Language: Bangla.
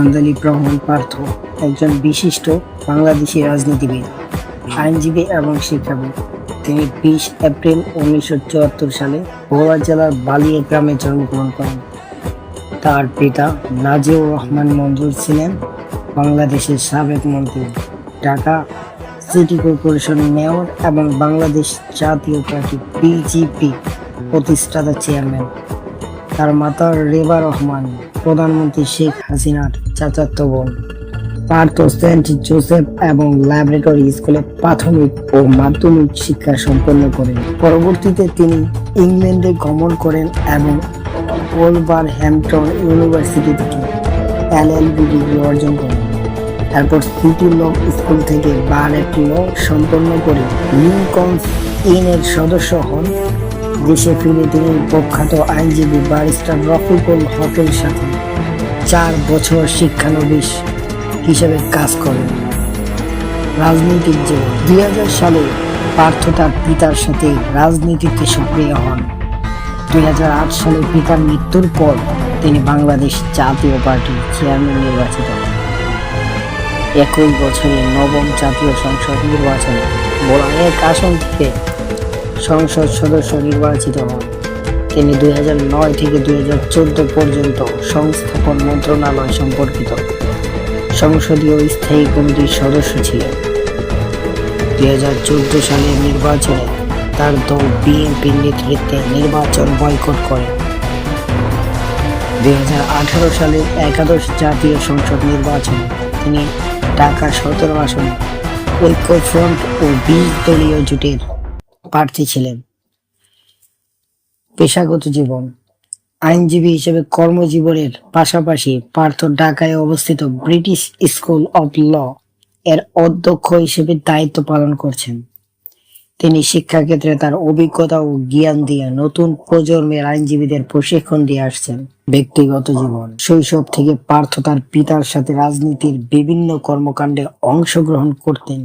আঞ্জলিক রহমান পার্থ, একজন বিশিষ্ট বাংলাদেশি রাজনীতিবিদ, আইনজীবী এবং শিক্ষাবিদ। তিনি বিশ এপ্রিল উনিশশো চুয়াত্তর সালে ভোলা জেলার বালিয়া গ্রামে জন্মগ্রহণ করেন। তার পিতা নাজিউর রহমান মঞ্জুর ছিলেন বাংলাদেশের সাবেক মন্ত্রী। ঢাকা সিটি কর্পোরেশন মেয়র এবং বাংলাদেশ জাতীয় পার্টি বিজেপি প্রতিষ্ঠাতা চেয়ারম্যান। তার মাতা রেবা রহমান প্রধানমন্ত্রী শেখ হাসিনার চাচাতো বোন, পার্থ সেন্ট জোসেফ এবং ল্যাবরেটরি স্কুলে প্রাথমিক ও মাধ্যমিক শিক্ষা সম্পন্ন করেন। পরবর্তীতে তিনি ইংল্যান্ডে গমন করেন এবং ওলবার হ্যাম্পটন ইউনিভার্সিটি থেকে এল এলএলবি ডিগ্রি অর্জন করেন। তারপর সিটি ল স্কুল থেকে বারেট ল সম্পন্ন করে লিঙ্কনস ইনের সদস্য হন। দেশে ফিরে তিনি প্রখ্যাত আইনজীবী ব্যারিস্টার রফিকুল হকের সাথে চার বছর শিক্ষানবিশ হিসেবে কাজ করেন। রাজনৈতিক জীবন দুই হাজার সালে পার্থ তার পিতার সাথে রাজনীতিতে সক্রিয় হন। দুই হাজার আট সালে পিতার মৃত্যুর পর তিনি বাংলাদেশ জাতীয় পার্টির চেয়ারম্যান নির্বাচিত হন। একই বছরে নবম জাতীয় সংসদ নির্বাচনে বলা এক আসন থেকে সংসদ সদস্য নির্বাচিত হন। তিনি দুই নয় থেকে দুই হাজার চোদ্দ পর্যন্ত সংস্থাপন মন্ত্রণালয় সম্পর্কিত সংসদীয় স্থায়ী কমিটির সদস্য ছিলেন। দুই হাজার চোদ্দ সালের নির্বাচনে তার দল বিএনপির নেতৃত্বে নির্বাচন বয়কট করে। দুই হাজার আঠারো সালের একাদশ জাতীয় সংসদ নির্বাচনে তিনি ঢাকা সতেরো আসনে ঐক্যফ্রন্ট ও বিশ দলীয় জোটের প্রার্থী ছিলেন। পেশাগত জীবন। আইনজীবী হিসেবে কর্মজীবনের পাশাপাশি পার্থ ঢাকায় অবস্থিত ব্রিটিশ স্কুল অব ল এর অধ্যক্ষ হিসেবে দায়িত্ব পালন করছেন। তিনি শিক্ষাক্ষেত্রে তার অভিজ্ঞতা ও জ্ঞান দিয়ে নতুন প্রজন্মের আইনজীবীদের প্রশিক্ষণ দিয়ে আসছেন। ব্যক্তিগত জীবন। শৈশব থেকে পার্থ তার পিতার সাথে রাজনীতির বিভিন্ন কর্মকাণ্ডে অংশগ্রহণ করতেন।